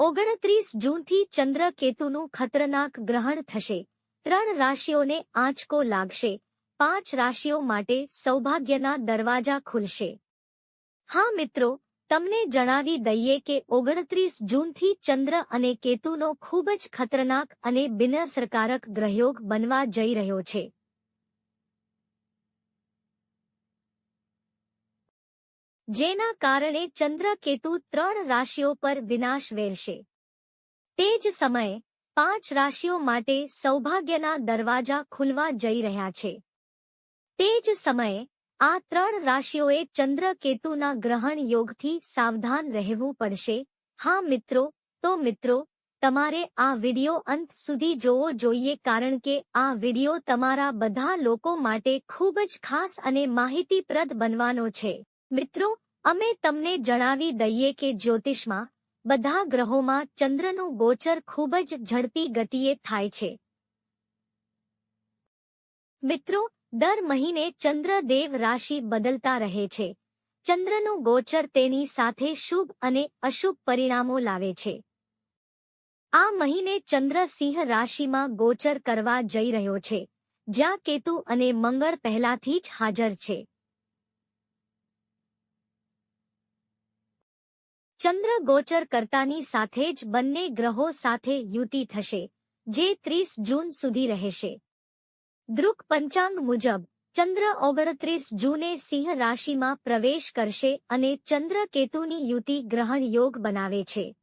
ઓગણત્રીસ જૂનથી ચંદ્ર કેતુનું ખતરનાક ગ્રહણ થશે. ત્રણ રાશિઓને આંચકો લાગશે. પાંચ રાશિઓ માટે સૌભાગ્યના દરવાજા ખુલશે. હા મિત્રો, તમને જણાવી દઈએ કે ઓગણત્રીસ જૂનથી ચંદ્ર અને કેતુનો ખૂબ જ ખતરનાક અને બિનઅસરકારક ગ્રહયોગ બનવા જઈ રહ્યો છે. જેના કારણે ચંદ્ર કેતુ ત્રણ રાશિઓ પર વિનાશ વેરશે. તે જ સમયે, પાંચ રાશિઓ માટે સૌભાગ્યના દરવાજા ખુલવા જઈ રહ્યા છે. તે જ સમયે, આ ત્રણ રાશિઓએ ચંદ્ર કેતુના ગ્રહણ યોગથી સાવધાન રહેવું પડશે. હા મિત્રો, તો મિત્રો, તમારે આ વિડિયો અંત સુધી જોવો જોઈએ કારણ કે આ વિડિયો તમારા બધા લોકો માટે ખૂબ જ ખાસ અને માહિતીપ્રદ બનવાનો છે. મિત્રો, અમે તમને જણાવી દઈએ કે જ્યોતિષમાં બધા ગ્રહોમાં ચંદ્રનું ગોચર ખૂબ જ ઝડપી ગતિએ થાય છે. મિત્રો, દર મહિને ચંદ્રદેવ રાશિ બદલતા રહે છે. ચંદ્રનું ગોચર તેની સાથે શુભ અને અશુભ પરિણામો લાવે છે. આ મહિને ચંદ્ર સિંહ રાશિમાં ગોચર કરવા જઈ રહ્યો છે. જ્યાં કેતુ અને મંગળ પહેલાથી જ હાજર છે. ચંદ્ર ગોચર કરતાની સાથે જ બંને ગ્રહો સાથે યુતિ થશે, જે ત્રીસ જૂન સુધી રહેશે. દ્રુક પંચાંગ મુજબ, ચંદ્ર ઓગણત્રીસ જૂને સિંહ રાશિમાં પ્રવેશ કરશે અને ચંદ્ર કેતુની યુતિ ગ્રહણ યોગ બનાવે છે.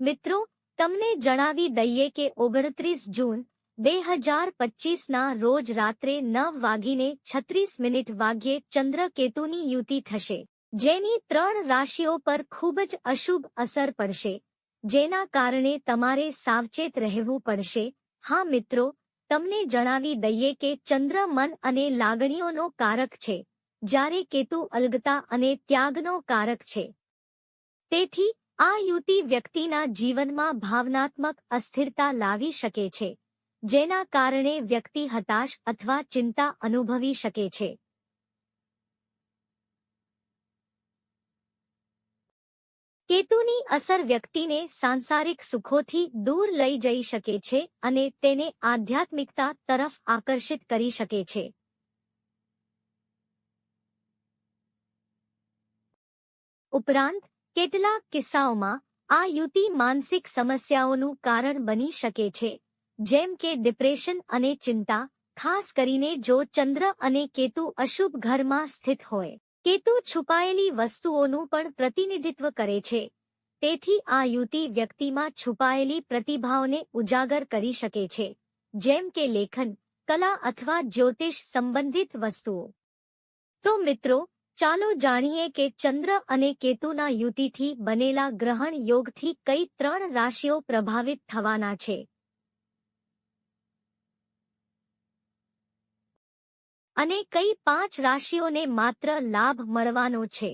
મિત્રો, તમને જણાવી દઈએ કે ઓગણત્રીસ જૂન બે હજાર પચીસના રોજ રાત્રે નવ વાગીને છત્રીસ મિનિટ વાગ્યે ચંદ્રકેતુની યુતિ થશે. જેની ત્રણ રાશિઓ પર ખૂબ જ અશુભ અસર પડશે. જેના કારણે તમારે સાવચેત રહેવું પડશે. હા મિત્રો, તમને જણાવી દઈએ કે ચંદ્ર મન અને લાગણીઓનો કારક છે. જ્યારે કેતુ અલગતા અને ત્યાગનો કારક છે. તેથી, આ યુતિ વ્યક્તિના જીવનમાં ભાવનાત્મક અસ્થિરતા લાવી શકે છે. જેના કારણે વ્યક્તિ હતાશ અથવા ચિંતા અનુભવી શકે છે. કેતુની અસર વ્યક્તિને સાંસારિક સુખોથી દૂર લઈ જઈ શકે છે અને તેને આધ્યાત્મિકતા તરફ આકર્ષિત કરી શકે છે. ઉપરાંત, કેટલાક કિસ્સાઓમાં આ યુતિ માનસિક સમસ્યાઓનું કારણ બની શકે છે. જેમ કે ડિપ્રેશન અને ચિંતા, ખાસ કરીને જો ચંદ્ર અને કેતુ અશુભ ઘરમાં સ્થિત હોય. કેતુ છુપાયેલી વસ્તુઓનું પણ પ્રતિનિધિત્વ કરે છે. તેથી આ યુતિ વ્યક્તિમાં છુપાયેલી પ્રતિભાઓને ઉજાગર કરી શકે છે. જેમ કે લેખન, કલા અથવા જ્યોતિષ સંબંધિત વસ્તુઓ. તો મિત્રો, ચાલો જાણીએ કે ચંદ્ર અને કેતુના યુતિથી બનેલા ગ્રહણ યોગથી કઈ ત્રણ રાશિઓ પ્રભાવિત થવાના છે. અને કઈ પાંચ રાશિઓને માત્ર લાભ મળવાનો છે?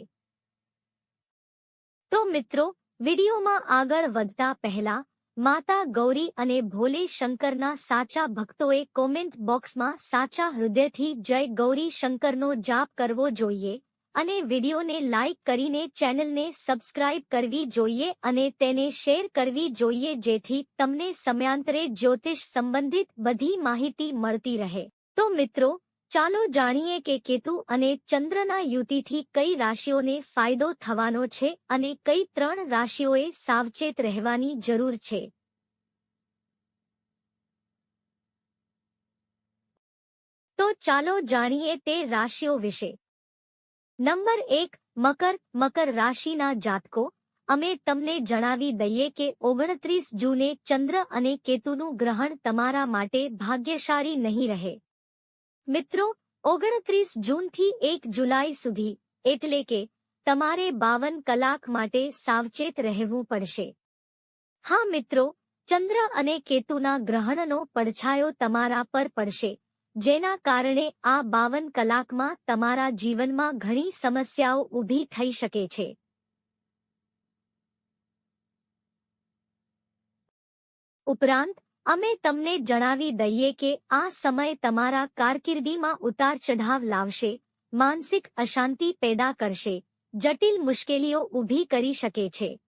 તો મિત્રો, વિડીયોમાં આગળ વધતા પહેલા, માતા ગૌરી અને ભોલે શંકરના સાચા ભક્તોએ કોમેન્ટ બોક્સમાં સાચા હૃદયથી જય ગૌરી શંકરનો જાપ કરવો જોઈએ અને વિડીયોને લાઇક કરીને ચેનલને સબસ્ક્રાઇબ કરવી જોઈએ અને તેને શેર કરવી જોઈએ જેથી તમને સમયાંતરે જ્યોતિષ સંબંધિત બધી માહિતી મળતી રહે. તો મિત્રો ચાલો જાણીએ કે કેતુ અને ચંદ્રના યુતિથી કઈ રાશિઓને ફાયદો થવાનો છે અને કઈ ત્રણ રાશિઓએ સાવચેત રહેવાની જરૂર છે. તો ચાલો જાણીએ તે રાશિઓ વિશે. નંબર એક, મકર મકર રાશિના જાતકો. અમે તમને જણાવી દઈએ કે ઓગણત્રીસ જૂને ચંદ્ર અને કેતુનું ગ્રહણ તમારા માટે ભાગ્યશાળી નહીં રહે. મિત્રો, ઓગણત્રીસ જૂનથી એક જુલાઈ સુધી, એટલે કે, તમારે બાવન કલાક માટે સાવચેત રહેવું પડશે. હા, મિત્રો, ચંદ્ર અને કેતુના ગ્રહણનો પડછાયો તમારા પર પડશે, જેના કારણે આ બાવન કલાકમાં તમારા જીવનમાં ઘણી સમસ્યાઓ ઊભી થઈ શકે છે. ઉપરાંત અમે તમને જણાવી દઈએ કે આ સમય તમારા કારકિર્દીમાં ઉતાર ચઢાવ લાવશે, માનસિક અશાંતિ પેદા કરશે, જટિલ મુશ્કેલીઓ ઊભી કરી શકે છે.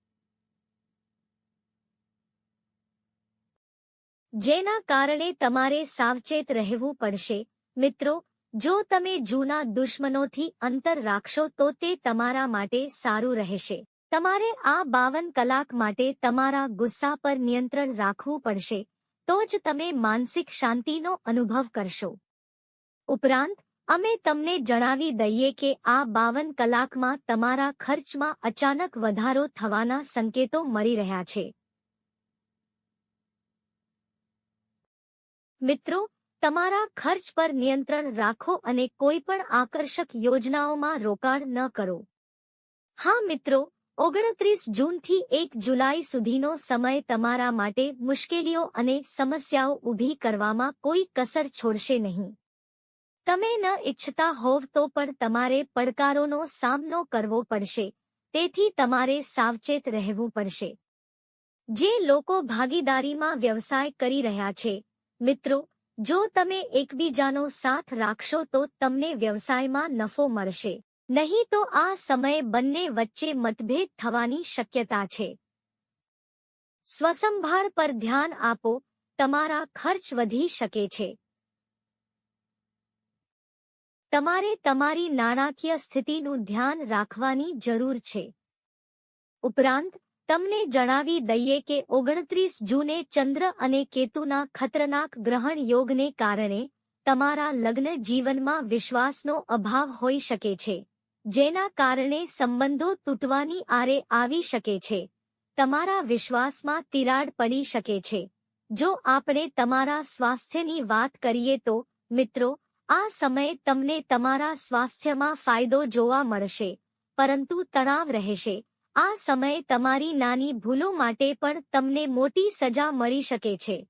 જેના કારણે તમારે સાવચેત રહેવું પડશે. મિત્રો, જો તમે જૂના દુશ્મનોથી અંતર રાખશો તો તે તમારા માટે સારું રહેશે. તમારે આ બાવન કલાક માટે તમારા ગુસ્સા પર નિયંત્રણ રાખવું પડશે. તો જ તમે માનસિક શાંતિનો અનુભવ કરશો. ઉપરાંત, અમે તમને જણાવી દઈએ કે આ બાવન કલાકમાં તમારા ખર્ચમાં અચાનક વધારો થવાના સંકેતો મળી રહ્યા છે. મિત્રો, તમારા ખર્ચ પર નિયંત્રણ રાખો અને કોઈ પણ આકર્ષક યોજનાઓમાં રોકાણ ન કરો. હા મિત્રો ઓગણત્રીસ જૂનથી એક જુલાઈ સુધીનો સમય તમારા માટે મુશ્કેલીઓ અને સમસ્યાઓ ઊભી કરવામાં કોઈ કસર છોડશે નહીં. તમે ન ઈચ્છતા હોવ તો પણ તમારે પડકારોનો સામનો કરવો પડશે, તેથી તમારે સાવચેત રહેવું પડશે. જે લોકો ભાગીદારીમાં વ્યવસાય કરી રહ્યા છે, મિત્રો, જો તમે એકબીજાનો સાથ રાખશો તો તમને વ્યવસાયમાં નફો મળશે. નહીં તો આ સમયે બંને વચ્ચે મતભેદ થવાની શક્યતા છે. સ્વસંભાળ પર ધ્યાન આપો, તમારા ખર્ચ વધી શકે છે. તમારે તમારી નાણાકીય સ્થિતિનું ધ્યાન રાખવાની જરૂર છે. ઉપરાંત, તમને જણાવી દઈએ કે ઓગણત્રીસ જૂને ચંદ્ર અને કેતુના ખતરનાક ગ્રહણ યોગને કારણે તમારા લગ્ન જીવનમાં વિશ્વાસનો અભાવ હોઈ શકે છે. જેના કારણે સંબંધો તૂટવાની આરે આવી શકે છે. તમારા વિશ્વાસમાં તિરાડ પડી શકે છે. જો આપણે તમારા સ્વાસ્થ્યની વાત કરીએ તો, મિત્રો, આ સમયે તમને તમારા સ્વાસ્થ્યમાં ફાયદો જોવા મળશે, પરંતુ તણાવ રહેશે. આ સમયે તમારી નાની ભૂલો માટે પણ તમને મોટી સજા મળી શકે છે.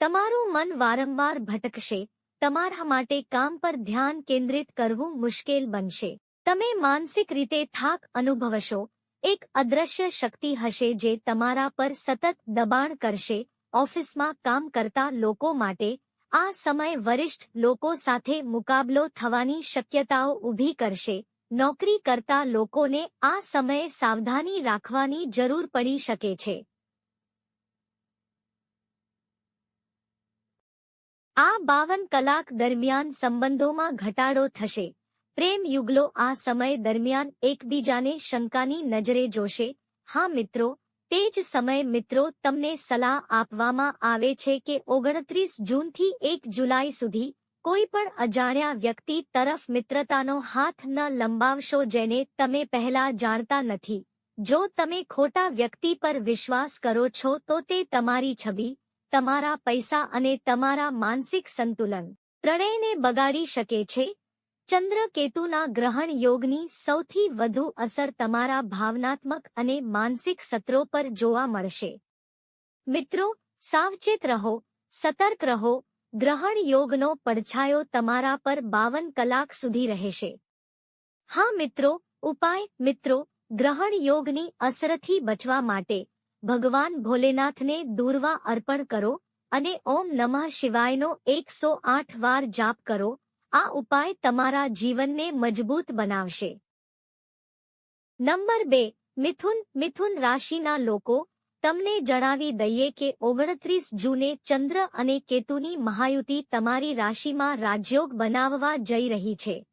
તમારું મન વારંવાર ભટકશે. તમારા માટે કામ પર ધ્યાન કેન્દ્રિત કરવું મુશ્કેલ બનશે. તમે માનસિક રીતે થાક અનુભવશો. એક અદ્રશ્ય શક્તિ હશે જે તમારા પર સતત દબાણ કરશે. ઓફિસમાં કામ કરતા લોકો માટે આ સમય વરિષ્ઠ લોકો સાથે મુકાબલો થવાની શક્યતાઓ ઊભી કરશે. નોકરી કરતા લોકોને આ સમયે સાવધાની રાખવાની જરૂર પડી શકે છે. આ બાવન કલાક દરમિયાન સંબંધોમાં ઘટાડો થશે. પ્રેમ યુગલો આ સમય દરમિયાન એકબીજાને શંકાની નજરે જોશે. હા મિત્રો, તે જ સમય મિત્રો તમને સલાહ આપવામાં આવે છે કે ઓગણત્રીસ જૂનથી એક જુલાઈ સુધી કોઈ પણ અજાણ્યા વ્યક્તિ તરફ મિત્રતાનો હાથ ન લંબાવશો જેને તમે પહેલા જાણતા નથી. જો તમે ખોટા વ્યક્તિ પર વિશ્વાસ કરો છો તો તે તમારી છબી, તમારા પૈસા અને તમારા માનસિક સંતુલન ત્રણેયને બગાડી શકે છે. ચંદ્ર કેતુના ગ્રહણ યોગની સૌથી વધુ અસર તમારા ભાવનાત્મક અને માનસિક સત્રો પર જોવા મળશે. મિત્રો, સાવચેત રહો, સતર્ક રહો, ગ્રહણ યોગનો પડછાયો તમારા પર બાવન કલાક સુધી રહેશે. હા મિત્રો, ઉપાય, મિત્રો, ગ્રહણ યોગની અસરથી બચવા માટે ભગવાન ભોલેનાથને દૂરવા અર્પણ કરો અને ઓમ નમઃ શિવાયનો એકસો આઠ વાર જાપ કરો. આ ઉપાય તમારા જીવનને મજબૂત બનાવશે. નંબર બે, મિથુન મિથુન રાશિના લોકો, તમને જણાવી દઈએ કે ઓગણત્રીસ જૂને ચંદ્ર અને કેતુની મહાયુતિ તમારી રાશિમાં રાજયોગ બનાવવા જઈ રહી છે.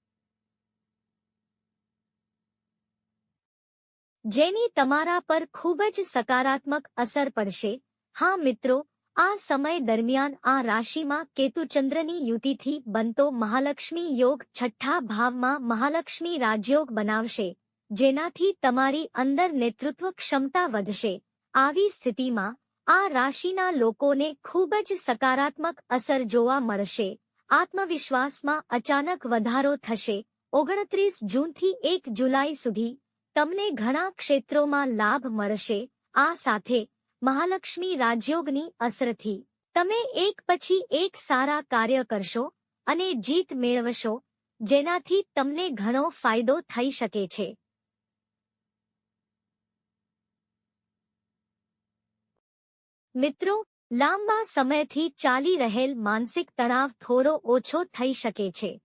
જેની તમારા પર ખૂબ જ સકારાત્મક અસર પડશે. હા મિત્રો આ સમય દરમિયાન આ રાશિમાં કેતુચંદ્રની યુતિથી બનતો મહાલક્ષ્મી યોગ છઠ્ઠા ભાવમાં મહાલક્ષ્મી રાજયોગ બનાવશે, જેનાથી તમારી અંદર નેતૃત્વ ક્ષમતા વધશે. આવી સ્થિતિમાં આ રાશિના લોકોને ખૂબ જ સકારાત્મક અસર જોવા મળશે. આત્મવિશ્વાસમાં અચાનક વધારો થશે. ઓગણત્રીસ જૂનથી એક જુલાઈ સુધી તમને ઘણા ક્ષેત્રોમાં લાભ મળશે. આ સાથે મહાલક્ષ્મી રાજયોગની અસરથી. તમે એક પછી એક સારા કાર્ય કરશો અને જીત મેળવશો, જેનાથી તમને ઘણો ફાયદો થઈ શકે છે. મિત્રો, લાંબા સમયથી ચાલી રહેલ માનસિક તણાવ થોડો ઓછો થઈ શકે છે.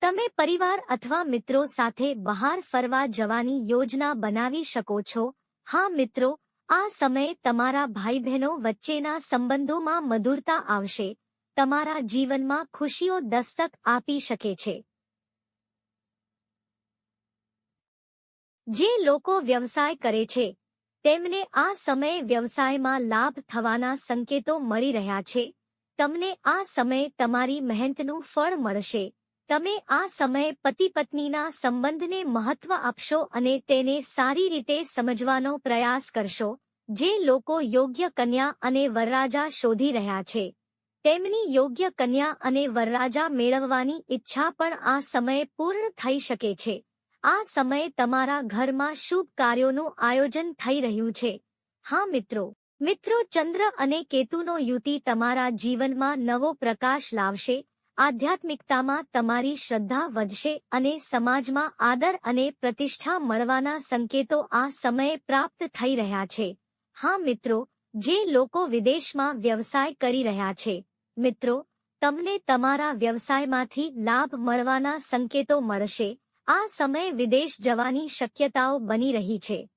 તમે પરિવાર અથવા મિત્રો સાથે બહાર ફરવા જવાની યોજના બનાવી શકો છો હા, મિત્રો, આ સમયે તમારા ભાઈ બહેનો વચ્ચેના સંબંધોમાં મધુરતા આવશે. તમારા જીવનમાં ખુશીઓ દસ્તક આપી શકે છે. જે લોકો વ્યવસાય કરે છે, તેમને આ સમયે વ્યવસાયમાં લાભ થવાના સંકેતો મળી રહ્યા છે. તમને આ સમયે તમારી મહેનતનું ફળ મળશે. તમે આ સમયે પતિ પત્નીના સંબંધને મહત્વ આપશો અને તેને સારી રીતે સમજવાનો પ્રયાસ કરશો, જે લોકો યોગ્ય કન્યા અને વરરાજા શોધી રહ્યા છે. તેમની યોગ્ય કન્યા અને વરરાજા મેળવવાની ઈચ્છા પણ આ સમયે પૂર્ણ થઈ શકે છે. આ સમયે તમારા ઘરમાં શુભ કાર્યોનું આયોજન થઈ રહ્યું છે. હા, મિત્રો. મિત્રો, ચંદ્ર અને કેતુનો યુતિ તમારા જીવનમાં નવો પ્રકાશ લાવશે આધ્યાત્મિકતામાં તમારી શ્રદ્ધા વધશે અને સમાજમાં આદર અને પ્રતિષ્ઠા મળવાના સંકેતો આ સમયે પ્રાપ્ત થઈ રહ્યા છે. હા મિત્રો, જે લોકો વિદેશમાં વ્યવસાય કરી રહ્યા છે. મિત્રો, તમને તમારા વ્યવસાયમાંથી લાભ મળવાના સંકેતો મળશે. આ સમયે વિદેશ જવાની શક્યતાઓ બની રહી છે.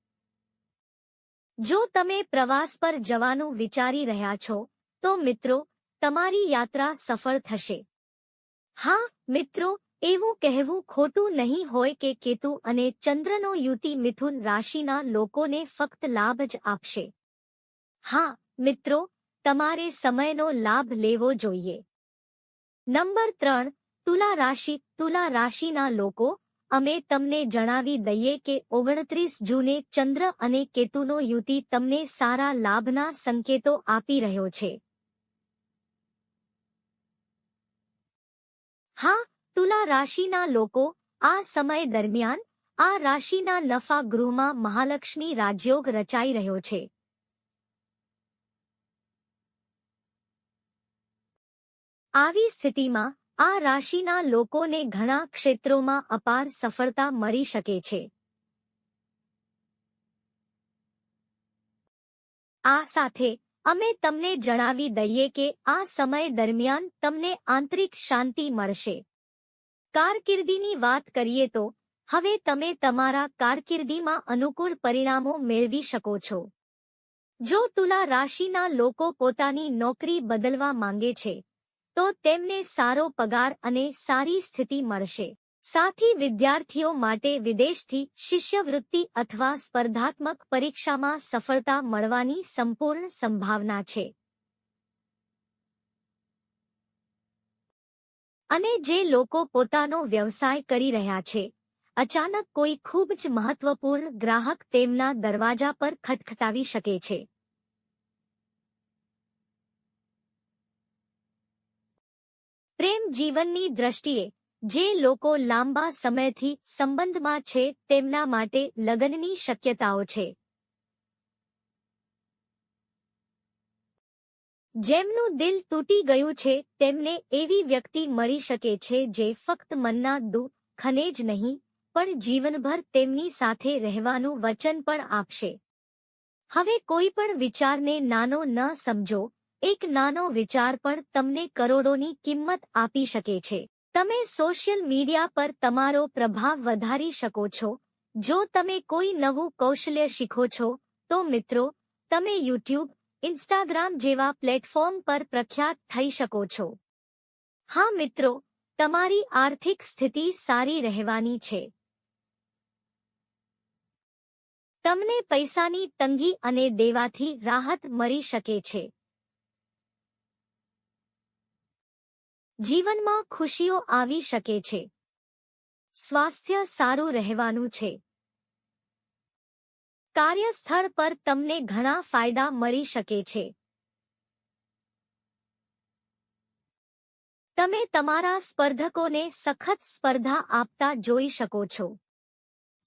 જો તમે પ્રવાસ પર જવાનું વિચારી રહ્યા છો, તો મિત્રો, તમારી યાત્રા સફળ થશે. હા, મિત્રો, એવું કહેવું ખોટું નહીં હોય કે કેતુ અને ચંદ્રનો યુતિ મિથુન રાશિના લોકોને ફક્ત લાભ જ આપશે. હા, મિત્રો, તમારે સમયનો લાભ લેવો જોઈએ. નંબર ત્રણ, તુલા રાશિ, તુલા રાશિના લોકો, અમે તમને જણાવી દઈએ કે ઓગણત્રીસ જૂને ચંદ્ર અને કેતુનો યુતિ તમને સારા લાભના સંકેતો આપી રહ્યો છે. હા, તુલા રાશિના લોકો, આ સમય દરમિયાન, આ રાશિના નફા ગૃહમાં મહાલક્ષ્મી રાજયોગ રચાઈ રહ્યો છે. આવી સ્થિતિમાં, આ રાશિના લોકોને ઘણા ક્ષેત્રોમાં અપાર સફળતા મળી શકે છે. આ સાથે અમે તમને જણાવી દઈએ કે આ સમય દરમિયાન તમને આંતરિક શાંતિ મળશે. કારકિર્દીની વાત કરીએ તો, હવે તમે તમારા કારકિર્દીમાં અનુકૂળ પરિણામો મેળવી શકો છો. જો તુલા રાશિના લોકો પોતાની નોકરી બદલવા માંગે છે, તો તેમને સારો પગાર અને સારી સ્થિતિ મળશે. સાથી વિદ્યાર્થીઓ માટે વિદેશથી શિષ્યવૃત્તિ અથવા સ્પર્ધાત્મક પરીક્ષામાં સફળતા મળવાની સંપૂર્ણ સંભાવના છે. અને જે લોકો પોતાનો વ્યવસાય કરી રહ્યા છે, અચાનક કોઈ ખૂબ જ મહત્વપૂર્ણ ગ્રાહક તેમના દરવાજા પર ખટખટાવી શકે છે. પ્રેમ જીવનની દ્રષ્ટિએ જે લોકો લાંબા સમયથી સંબંધમાં છે તેમના માટે લગ્નની શક્યતાઓ છે. જેમનું દિલ તૂટી ગયું છે, તેમને એવી વ્યક્તિ મળી શકે છે જે ફક્ત મનના દુઃખને જ નહીં, પણ જીવનભર તેમની સાથે રહેવાનું વચન પણ આપશે. હવે કોઈ પણ વિચારને નાનો ન સમજો, એક નાનો વિચાર પણ તમને કરોડોની કિંમત આપી શકે છે. તમે સોશિયલ મીડિયા પર તમારો પ્રભાવ વધારી શકો છો. જો તમે કોઈ નવું કૌશલ્ય શીખો છો, તો મિત્રો, તમે યુટ્યુબ, ઇન્સ્ટાગ્રામ જેવા પ્લેટફોર્મ પર પ્રખ્યાત થઈ શકો છો. હા મિત્રો, તમારી આર્થિક સ્થિતિ સારી રહેવાની છે. તમને પૈસાની તંગી અને દેવાથી રાહત મળી શકે છે. જીવનમાં ખુશીઓ આવી શકે છે. સ્વાસ્થ્ય સારું રહેવાનું છે. કાર્યસ્થળ પર તમને ઘણા ફાયદા મળી શકે છે. તમે તમારા સ્પર્ધકોને સખત સ્પર્ધા આપતા જોઈ શકો છો.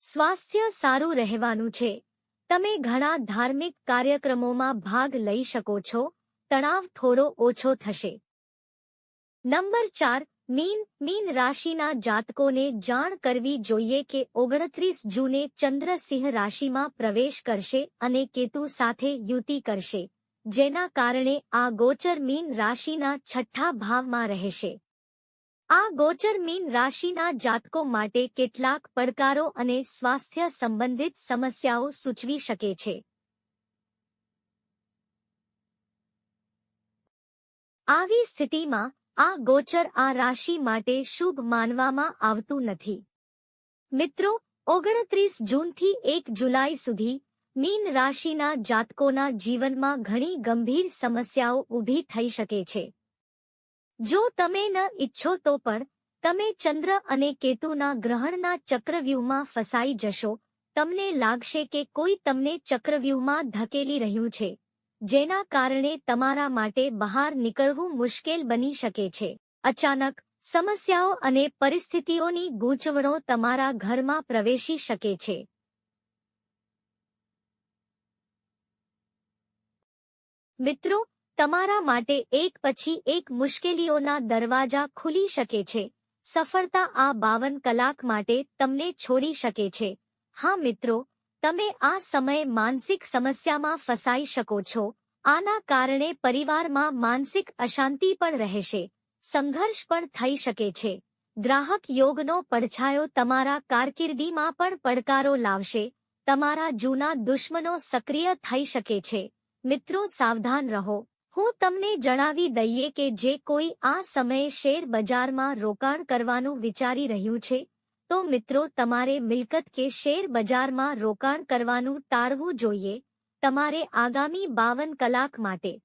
સ્વાસ્થ્ય સારું રહેવાનું છે. તમે ઘણા ધાર્મિક કાર્યક્રમોમાં ભાગ લઈ શકો છો. તણાવ થોડો ઓછો થશે. નંબર ચાર, મીન મીન રાશિના જાતકોને જાણ કરવી જોઈએ કે ઓગણત્રીસ જૂને ચંદ્ર સિંહ રાશિમાં પ્રવેશ કરશે અને કેતુ સાથે યુતિ કરશે, જેના કારણે આ ગોચર મીન રાશિના છઠ્ઠા ભાવમાં રહેશે. આ ગોચર મીન રાશિના જાતકો માટે કેટલાક પડકારો અને સ્વાસ્થ્ય સંબંધિત સમસ્યાઓ સૂચવી શકે છે. આવી સ્થિતિમાં આ ગોચર આ રાશિ માટે શુભ માનવામાં આવતું નથી. મિત્રો, ઓગણત્રીસ જૂનથી એક જુલાઈ સુધી મીન રાશિના જાતકોના જીવનમાં ઘણી ગંભીર સમસ્યાઓ ઊભી થઈ શકે છે. જો તમે ન ઈચ્છો તો પણ, તમે ચંદ્ર અને કેતુના ગ્રહણના ચક્રવ્યૂહમાં ફસાઈ જશો, તમને લાગશે કે કોઈ તમને ચક્રવ્યૂહમાં ધકેલી રહ્યું છે. જેના કારણે તમારા માટે બહાર નીકળવું મુશ્કેલ બની શકે છે. અચાનક, સમસ્યાઓ અને પરિસ્થિતિઓની ગૂંચવણો તમારા ઘરમાં પ્રવેશી શકે છે. મિત્રો, તમારા માટે એક પછી એક મુશ્કેલીઓના દરવાજા ખુલી શકે છે. સફળતા આ બાવન કલાક માટે તમને છોડી શકે છે. હા મિત્રો તમે આ સમયે માનસિક સમસ્યામાં ફસાઈ શકો છો. આના કારણે પરિવારમાં માનસિક અશાંતિ પણ રહેશે. સંઘર્ષ પણ થઈ શકે છે. ગ્રાહક યોગનો પડછાયો તમારા કારકિર્દીમાં પણ પડકારો લાવશે. તમારા જૂના દુશ્મનો સક્રિય થઈ શકે છે. મિત્રો સાવધાન રહો. હું તમને જણાવી દઈએ કે જે કોઈ આ સમયે શેર બજારમાં રોકાણ કરવાનું વિચારી રહ્યું છે તો મિત્રો, તમારે મિલકત કે શેર બજારમાં રોકાણ કરવાનું ટાળવું જોઈએ. તમારે આગામી બાવન કલાક માટે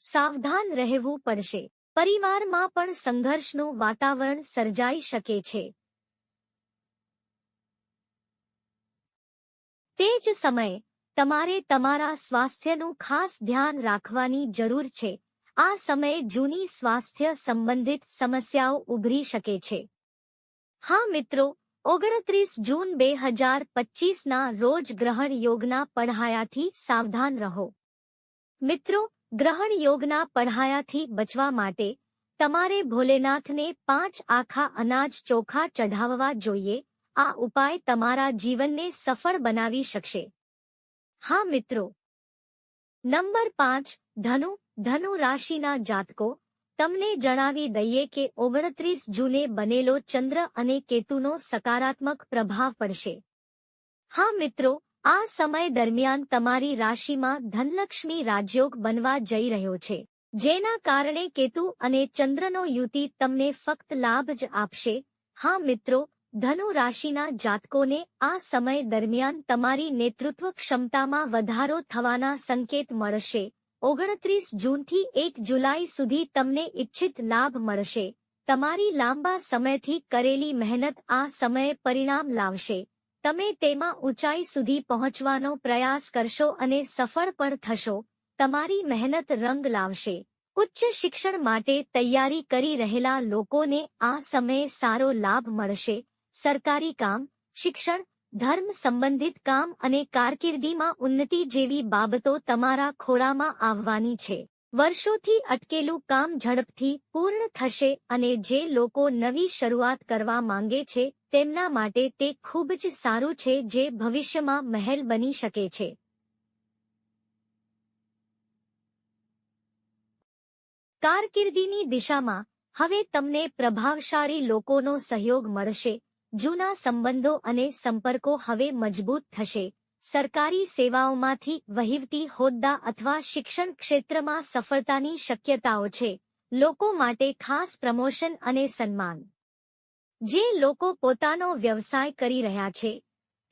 સાવધાન રહેવું પડશે. પરિવારમાં પણ સંઘર્ષનું વાતાવરણ સર્જાઈ શકે છે. તે જ સમયે, તમારે તમારા સ્વાસ્થ્યનું ખાસ ધ્યાન રાખવાની જરૂર છે. આ સમયે જૂની સ્વાસ્થ્ય સંબંધિત સમસ્યાઓ ઉભરી શકે છે. હા, મિત્રો, ઓગણત્રીસ જૂન બે હજાર પચીસના રોજ ગ્રહણ યોગના પઢાયાથી સાવધાન રહો. મિત્રો, ગ્રહણ યોગના પઢાયાથી બચવા માટે તમારે ભોલેનાથને પાંચ આખા અનાજ ચોખા ચઢાવવા જોઈએ. આ ઉપાય તમારા જીવનને સફળ બનાવી શકશે. હા, મિત્રો. નંબર પાંચ, ધનુ ધનુ રાશિના જાતકો તમને જણાવી દઈએ કે ઓગણત્રીસ જૂને બનેલો ચંદ્ર અને કેતુનો સકારાત્મક પ્રભાવ પડશે. હા મિત્રો, આ સમય દરમિયાન તમારી રાશિમાં ધનલક્ષ્મી રાજયોગ બનવા જઈ રહ્યો છે, જેના કારણે કેતુ અને ચંદ્રનો યુતિ તમને ફક્ત લાભ જ આપશે. હા મિત્રો, ધનુ રાશિના જાતકોને આ સમય દરમિયાન તમારી નેતૃત્વ ક્ષમતામાં વધારો થવાના સંકેત મળશે. ઓગણત્રીસ જૂનથી એક જુલાઈ સુધી તમને ઇચ્છિત લાભ મળશે. તમારી લાંબા સમયથી કરેલી મહેનત આ સમયે પરિણામ લાવશે. તમે તેમાં ઊંચાઈ સુધી પહોંચવાનો પ્રયાસ કરશો અને સફળ પણ થશો. તમારી મહેનત રંગ લાવશે. ઉચ્ચ શિક્ષણ માટે તૈયારી કરી રહેલા લોકોને આ સમયે સારો લાભ મળશે. સરકારી કામ, શિક્ષણ ધર્મ સંબંધિત કામ અને કારકિર્દીમાં ઉન્નતિ જેવી બાબતો તમારા ખોળામાં આવવાની છે. વર્ષોથી અટકેલું કામ ઝડપથી પૂર્ણ થશે અને જે લોકો નવી શરૂઆત કરવા માંગે છે, તેમના માટે તે ખૂબ જ સારું છે જે ભવિષ્યમાં મહેલ બની શકે છે. કારકિર્દીની દિશામાં, હવે તમને પ્રભાવશાળી લોકોનો સહયોગ મળશે જૂના સંબંધો અને સંપર્કો હવે મજબૂત થશે. સરકારી સેવાઓમાંથી વહીવટી હોદ્દા અથવા શિક્ષણ ક્ષેત્રમાં સફળતાની શક્યતાઓ છે. લોકો માટે ખાસ પ્રમોશન અને સન્માન. જે લોકો પોતાનો વ્યવસાય કરી રહ્યા છે,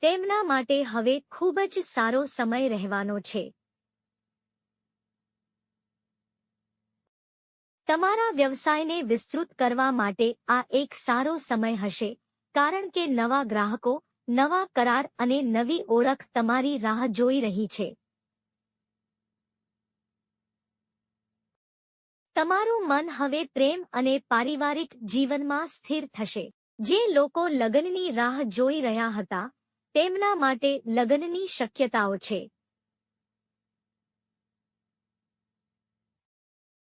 તેમના માટે હવે ખૂબ જ સારો સમય રહેવાનો છે. તમારા વ્યવસાયને વિસ્તૃત કરવા માટે આ એક સારો સમય હશે. કારણ કે નવા ગ્રાહકો, નવા કરાર અને નવી ઓળખ તમારી રાહ જોઈ રહી છે. તમારું મન હવે પ્રેમ અને પારિવારિક જીવનમાં સ્થિર થશે. જે લોકો લગ્નની રાહ જોઈ રહ્યા હતા, તેમના માટે લગ્નની શક્યતાઓ છે.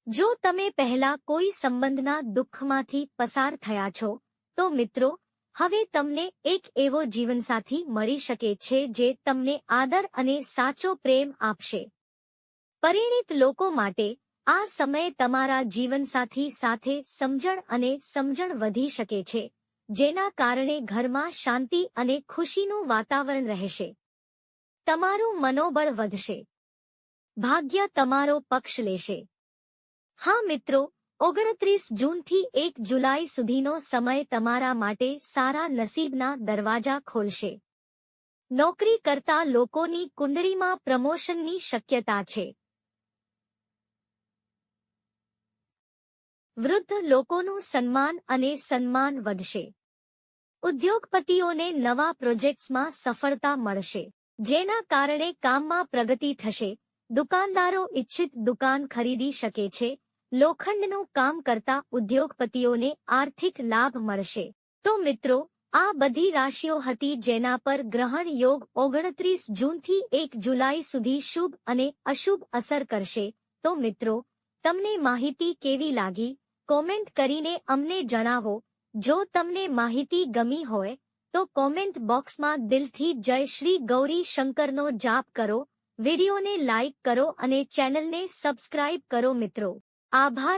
જો તમે પહેલા કોઈ સંબંધના દુઃખમાંથી પસાર થયા છો, તો મિત્રો હવે તમને એક એવો જીવનસાથી મળી શકે છે જે તમને આદર અને સાચો પ્રેમ આપશે. પરિણિત લોકો માટે આ સમયે તમારા જીવનસાથી સાથે સમજણ અને સમજણ વધી શકે છે, જેના કારણે ઘરમાં શાંતિ અને ખુશીનું વાતાવરણ રહેશે. તમારું મનોબળ વધશે. ભાગ્ય તમારો પક્ષ લેશે. હા મિત્રો ઓગણત્રીસ જૂનથી એક જુલાઈ સુધીનો સમય તમારા માટે સારા નસીબના દરવાજા ખોલશે. નોકરી કરતા લોકોની કુંડળીમાં પ્રમોશનની શક્યતા છે. વૃદ્ધ લોકોનું સન્માન અને સન્માન વધશે. ઉદ્યોગપતિઓને નવા પ્રોજેક્ટ્સમાં સફળતા મળશે. જેના કારણે કામમાં પ્રગતિ થશે. દુકાનદારો ઇચ્છિત દુકાન ખરીદી શકે છે. લોખંડનું કામ કરતા ઉદ્યોગપતિઓને આર્થિક લાભ મળશે. તો મિત્રો, આ બધી રાશિઓ હતી જેના પર ગ્રહણ યોગ ઓગણત્રીસ જૂનથી એક જુલાઈ સુધી શુભ અને અશુભ અસર કરશે. તો મિત્રો, તમને માહિતી કેવી લાગી? કોમેન્ટ કરીને અમને જણાવો. જો તમને માહિતી ગમી હોય, તો કોમેન્ટ બોક્સમાં દિલથી જય શ્રી ગૌરી શંકરનો જાપ કરો, વિડીયોને લાઇક કરો અને ચેનલને સબસ્ક્રાઇબ કરો મિત્રો. આભાર.